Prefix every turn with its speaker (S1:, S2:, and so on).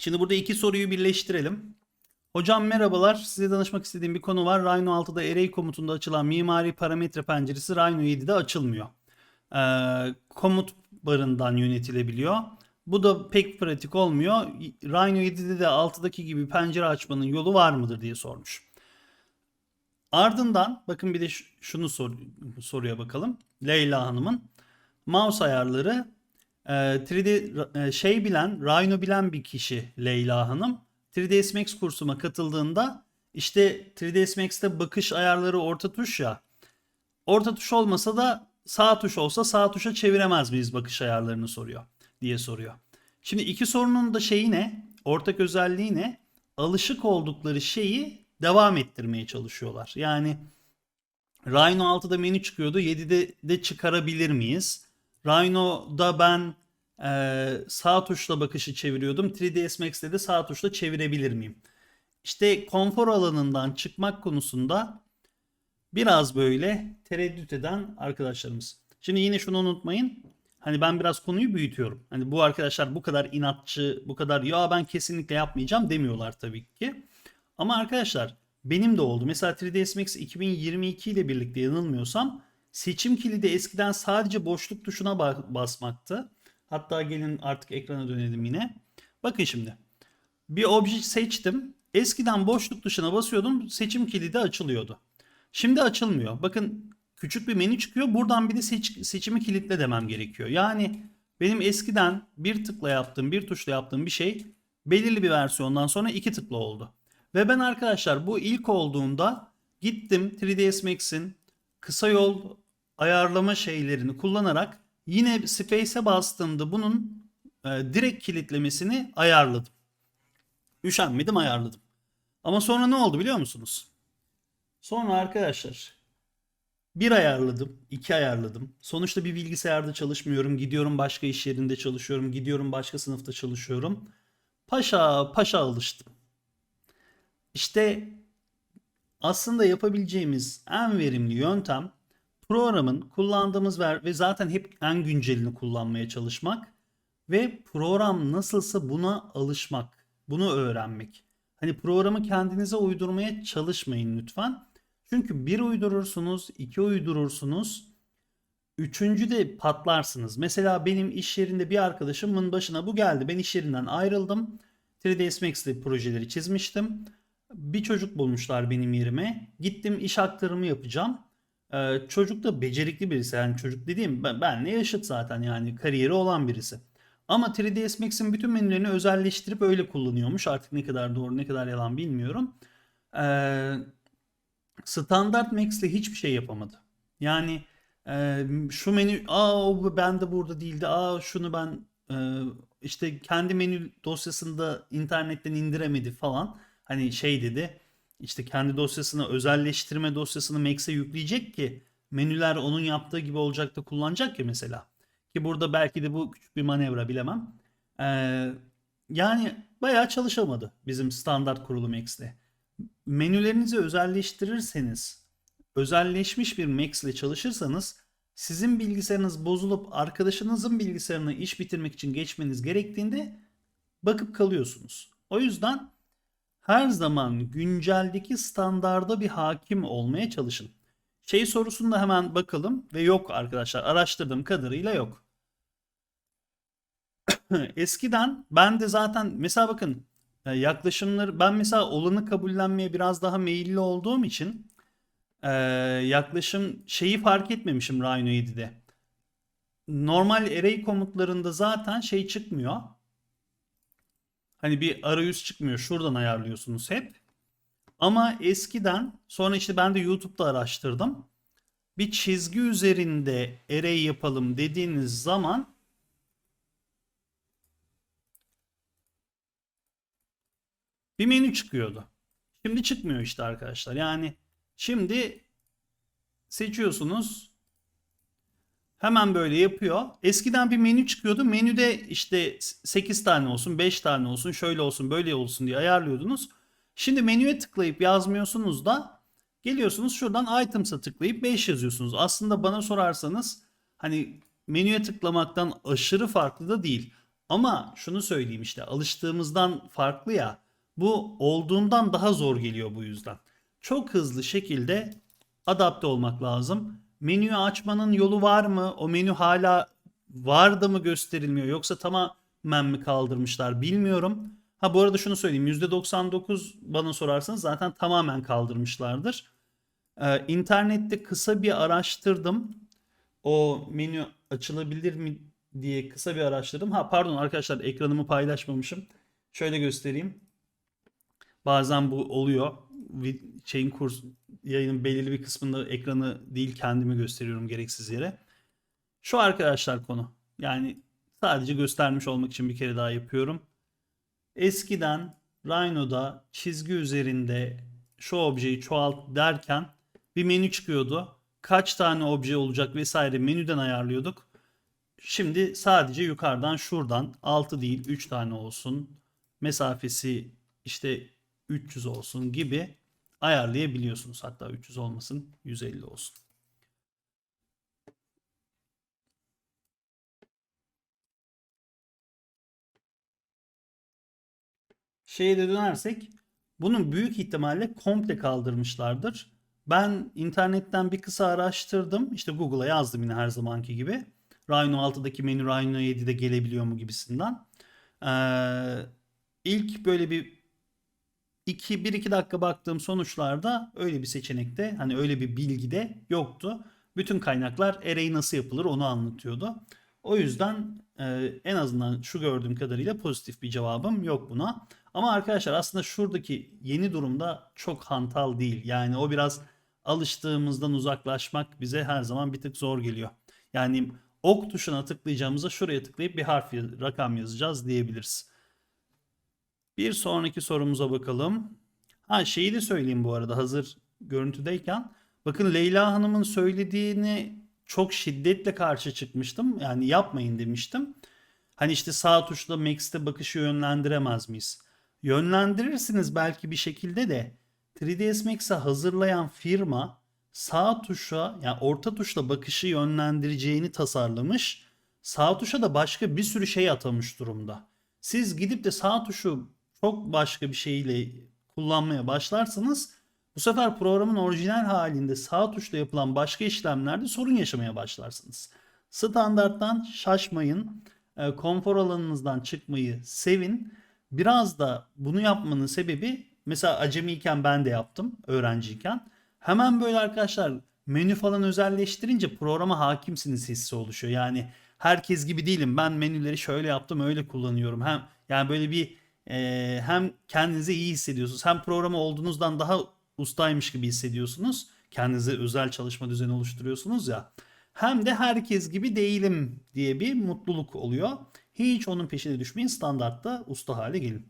S1: Şimdi burada iki soruyu birleştirelim. Hocam merhabalar. Size danışmak istediğim bir konu var. Rhino 6'da array komutunda açılan mimari parametre penceresi Rhino 7'de açılmıyor. Ee, komut barından yönetilebiliyor. Bu da pek pratik olmuyor. Rhino 7'de de 6'daki gibi pencere açmanın yolu var mıdır diye sormuş. Ardından bakın bir de şunu sor, soruya bakalım. Leyla Hanım'ın mouse ayarları e, 3D ra- e, şey bilen, Rhino bilen bir kişi Leyla Hanım. 3ds Max kursuma katıldığında işte 3ds Max'te bakış ayarları orta tuş ya. Orta tuş olmasa da sağ tuş olsa sağ tuşa çeviremez miyiz bakış ayarlarını soruyor diye soruyor. Şimdi iki sorunun da şeyi ne? Ortak özelliği ne? Alışık oldukları şeyi devam ettirmeye çalışıyorlar. Yani Rhino 6'da menü çıkıyordu. 7'de de çıkarabilir miyiz? Rhino'da ben e, sağ tuşla bakışı çeviriyordum. 3ds Max'te de sağ tuşla çevirebilir miyim? İşte konfor alanından çıkmak konusunda biraz böyle tereddüt eden arkadaşlarımız. Şimdi yine şunu unutmayın. Hani ben biraz konuyu büyütüyorum. Hani bu arkadaşlar bu kadar inatçı, bu kadar ya ben kesinlikle yapmayacağım demiyorlar tabii ki. Ama arkadaşlar benim de oldu. Mesela 3ds Max 2022 ile birlikte yanılmıyorsam seçim kilidi eskiden sadece boşluk tuşuna ba- basmaktı. Hatta gelin artık ekrana dönelim yine. Bakın şimdi. Bir obje seçtim. Eskiden boşluk tuşuna basıyordum. Seçim kilidi açılıyordu. Şimdi açılmıyor. Bakın küçük bir menü çıkıyor. Buradan bir de seç- seçimi kilitle demem gerekiyor. Yani benim eskiden bir tıkla yaptığım, bir tuşla yaptığım bir şey belirli bir versiyondan sonra iki tıkla oldu. Ve ben arkadaşlar bu ilk olduğunda gittim 3ds Max'in kısa yol ayarlama şeylerini kullanarak yine Space'e bastığımda bunun e, direkt kilitlemesini ayarladım. Üşenmedim ayarladım. Ama sonra ne oldu biliyor musunuz? Sonra arkadaşlar bir ayarladım, iki ayarladım. Sonuçta bir bilgisayarda çalışmıyorum. Gidiyorum başka iş yerinde çalışıyorum. Gidiyorum başka sınıfta çalışıyorum. Paşa paşa alıştım. İşte aslında yapabileceğimiz en verimli yöntem programın kullandığımız ver ve zaten hep en güncelini kullanmaya çalışmak ve program nasılsa buna alışmak, bunu öğrenmek. Hani programı kendinize uydurmaya çalışmayın lütfen. Çünkü bir uydurursunuz, iki uydurursunuz, üçüncü de patlarsınız. Mesela benim iş yerinde bir arkadaşımın başına bu geldi. Ben iş yerinden ayrıldım. 3ds Max'te projeleri çizmiştim. Bir çocuk bulmuşlar benim yerime. Gittim iş aktarımı yapacağım. Ee, çocuk da becerikli birisi. Yani çocuk dediğim ben, benle yaşıt zaten yani kariyeri olan birisi. Ama 3ds Max'in bütün menülerini özelleştirip öyle kullanıyormuş. Artık ne kadar doğru ne kadar yalan bilmiyorum. Ee, standart Max'le hiçbir şey yapamadı. Yani e, şu menü aa o bende burada değildi. Aa şunu ben e, işte kendi menü dosyasında internetten indiremedi falan. Hani şey dedi. İşte kendi dosyasını özelleştirme dosyasını Max'e yükleyecek ki menüler onun yaptığı gibi olacak da kullanacak ya mesela. Ki burada belki de bu küçük bir manevra bilemem. Ee, yani bayağı çalışamadı bizim standart kurulu Max'le. Menülerinizi özelleştirirseniz, özelleşmiş bir Max ile çalışırsanız sizin bilgisayarınız bozulup arkadaşınızın bilgisayarına iş bitirmek için geçmeniz gerektiğinde bakıp kalıyorsunuz. O yüzden her zaman günceldeki standarda bir hakim olmaya çalışın. Şey sorusunda hemen bakalım ve yok arkadaşlar araştırdığım kadarıyla yok. Eskiden ben de zaten mesela bakın e, yaklaşımları ben mesela olanı kabullenmeye biraz daha meyilli olduğum için e, yaklaşım şeyi fark etmemişim Rhino 7'de. Normal array komutlarında zaten şey çıkmıyor. Hani bir arayüz çıkmıyor. Şuradan ayarlıyorsunuz hep. Ama eskiden sonra işte ben de YouTube'da araştırdım. Bir çizgi üzerinde array yapalım dediğiniz zaman bir menü çıkıyordu. Şimdi çıkmıyor işte arkadaşlar. Yani şimdi seçiyorsunuz. Hemen böyle yapıyor. Eskiden bir menü çıkıyordu. Menüde işte 8 tane olsun, 5 tane olsun, şöyle olsun, böyle olsun diye ayarlıyordunuz. Şimdi menüye tıklayıp yazmıyorsunuz da geliyorsunuz şuradan items'a tıklayıp 5 yazıyorsunuz. Aslında bana sorarsanız hani menüye tıklamaktan aşırı farklı da değil. Ama şunu söyleyeyim işte alıştığımızdan farklı ya. Bu olduğundan daha zor geliyor bu yüzden. Çok hızlı şekilde adapte olmak lazım. Menüyü açmanın yolu var mı? O menü hala var da mı gösterilmiyor yoksa tamamen mi kaldırmışlar bilmiyorum. Ha bu arada şunu söyleyeyim %99 bana sorarsanız zaten tamamen kaldırmışlardır. Ee, internette kısa bir araştırdım. O menü açılabilir mi diye kısa bir araştırdım. Ha pardon arkadaşlar ekranımı paylaşmamışım. Şöyle göstereyim. Bazen bu oluyor. Şeyin kurs yayının belirli bir kısmında ekranı değil kendimi gösteriyorum gereksiz yere. Şu arkadaşlar konu. Yani sadece göstermiş olmak için bir kere daha yapıyorum. Eskiden Rhino'da çizgi üzerinde şu objeyi çoğalt derken bir menü çıkıyordu. Kaç tane obje olacak vesaire menüden ayarlıyorduk. Şimdi sadece yukarıdan şuradan 6 değil 3 tane olsun. Mesafesi işte 300 olsun gibi ayarlayabiliyorsunuz. Hatta 300 olmasın 150 olsun. Şeye de dönersek bunun büyük ihtimalle komple kaldırmışlardır. Ben internetten bir kısa araştırdım. İşte Google'a yazdım yine her zamanki gibi. Rhino 6'daki menü Rhino 7'de gelebiliyor mu gibisinden. Ee, ilk böyle bir 2 1-2 dakika baktığım sonuçlarda öyle bir seçenekte hani öyle bir bilgi de yoktu. Bütün kaynaklar array nasıl yapılır onu anlatıyordu. O yüzden e, en azından şu gördüğüm kadarıyla pozitif bir cevabım yok buna. Ama arkadaşlar aslında şuradaki yeni durumda çok hantal değil. Yani o biraz alıştığımızdan uzaklaşmak bize her zaman bir tık zor geliyor. Yani ok tuşuna tıklayacağımıza şuraya tıklayıp bir harf, rakam yazacağız diyebiliriz. Bir sonraki sorumuza bakalım. Ha şeyi de söyleyeyim bu arada hazır görüntüdeyken. Bakın Leyla Hanım'ın söylediğini çok şiddetle karşı çıkmıştım. Yani yapmayın demiştim. Hani işte sağ tuşla Max'te bakışı yönlendiremez miyiz? Yönlendirirsiniz belki bir şekilde de 3ds Max'e hazırlayan firma sağ tuşa yani orta tuşla bakışı yönlendireceğini tasarlamış. Sağ tuşa da başka bir sürü şey atamış durumda. Siz gidip de sağ tuşu çok başka bir şeyle kullanmaya başlarsanız bu sefer programın orijinal halinde sağ tuşla yapılan başka işlemlerde sorun yaşamaya başlarsınız. Standarttan şaşmayın. E, Konfor alanınızdan çıkmayı sevin. Biraz da bunu yapmanın sebebi mesela acemiyken ben de yaptım öğrenciyken. Hemen böyle arkadaşlar menü falan özelleştirince programa hakimsiniz hissi oluşuyor. Yani herkes gibi değilim. Ben menüleri şöyle yaptım öyle kullanıyorum. Hem yani böyle bir e, hem kendinizi iyi hissediyorsunuz hem programa olduğunuzdan daha ustaymış gibi hissediyorsunuz. Kendinize özel çalışma düzeni oluşturuyorsunuz ya. Hem de herkes gibi değilim diye bir mutluluk oluyor. Hiç onun peşine düşmeyin. Standartta usta hale gelin.